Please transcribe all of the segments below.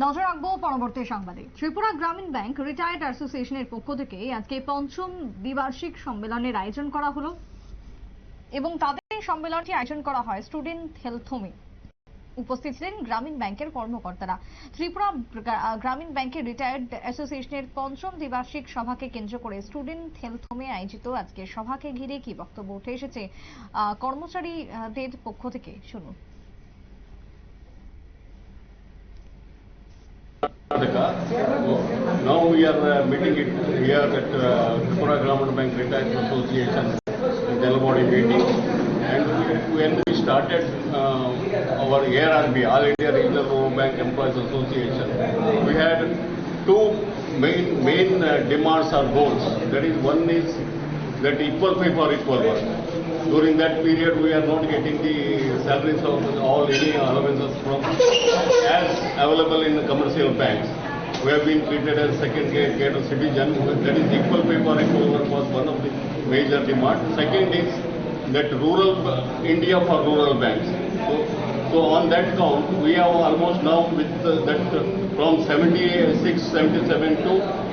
নজর রাখব পরবর্তী সংবাদে। ত্রিপুরা গ্রামীণ ব্যাংক রিটায়ার্ড অ্যাসোসিয়েশনের পক্ষ থেকে আজকে পঞ্চম দ্বিবার্ষিক সম্মেলনের আয়োজন করা হলো এবং তাদের এই সম্মেলনটি আয়োজন করা হয় স্টুডেন্ট হেলথ হোমে উপস্থিত ছিলেন গ্রামীণ ব্যাংকের কর্মকর্তারা। ত্রিপুরা গ্রা- গ্রামীণ ব্যাংকের রিটায়ার্ড অ্যাসোসিয়েশনের পঞ্চম দ্বিবার্ষিক সভাকে কেন্দ্র করে স্টুডেন্ট হেলথ হোমে আয়োজিত আজকে সভাকে ঘিরে কি বক্তব্য উঠে এসেছে কর্মচারীদের পক্ষ থেকে শুনুন। Karnataka. Now we are uh, meeting it here at uh, Tripura Gramin Bank Retired Association general body meeting. And when we started uh, our ARB, All India Regional Rural Bank Employees Association, we had two main main demands or goals. That is, one is that equal pay for equal work. During that period, we are not getting the salaries of all any allowances from as available in the commercial banks. We have been treated as second grade citizen. That is equal pay for equal work was one of the major demands. Second is that rural India for rural banks. So, so on that count, we have almost now with uh, that uh, from 76, 77 to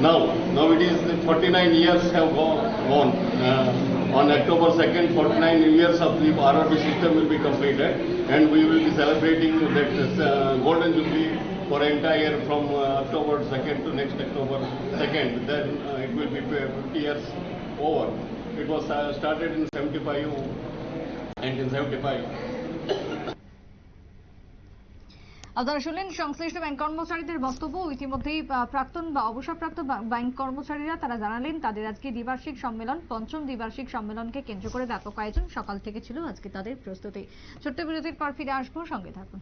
now, now it is 49 years have gone on. Uh, on October 2nd, 49 years of the RRB system will be completed and we will be celebrating that uh, golden jubilee for entire from uh, October 2nd to next October 2nd. Then uh, it will be 50 years over. It was uh, started in 75, 1975 আপনারা শুনলেন সংশ্লিষ্ট bank কর্মচারীদের বক্তব্য। ইতিমধ্যেই প্রাক্তন বা অবসরপ্রাপ্ত bank কর্মচারীরা তারা জানালেন, তাদের আজকে দ্বিবার্ষিক সম্মেলন, পঞ্চম দ্বিবার্ষিক সম্মেলনকে কেন্দ্র করে ব্যাপক আয়োজন সকাল থেকে ছিল আজকে তাদের প্রস্তুতি। ছোট্ট বিরতির পর ফিরে আসব, সঙ্গে থাকুন।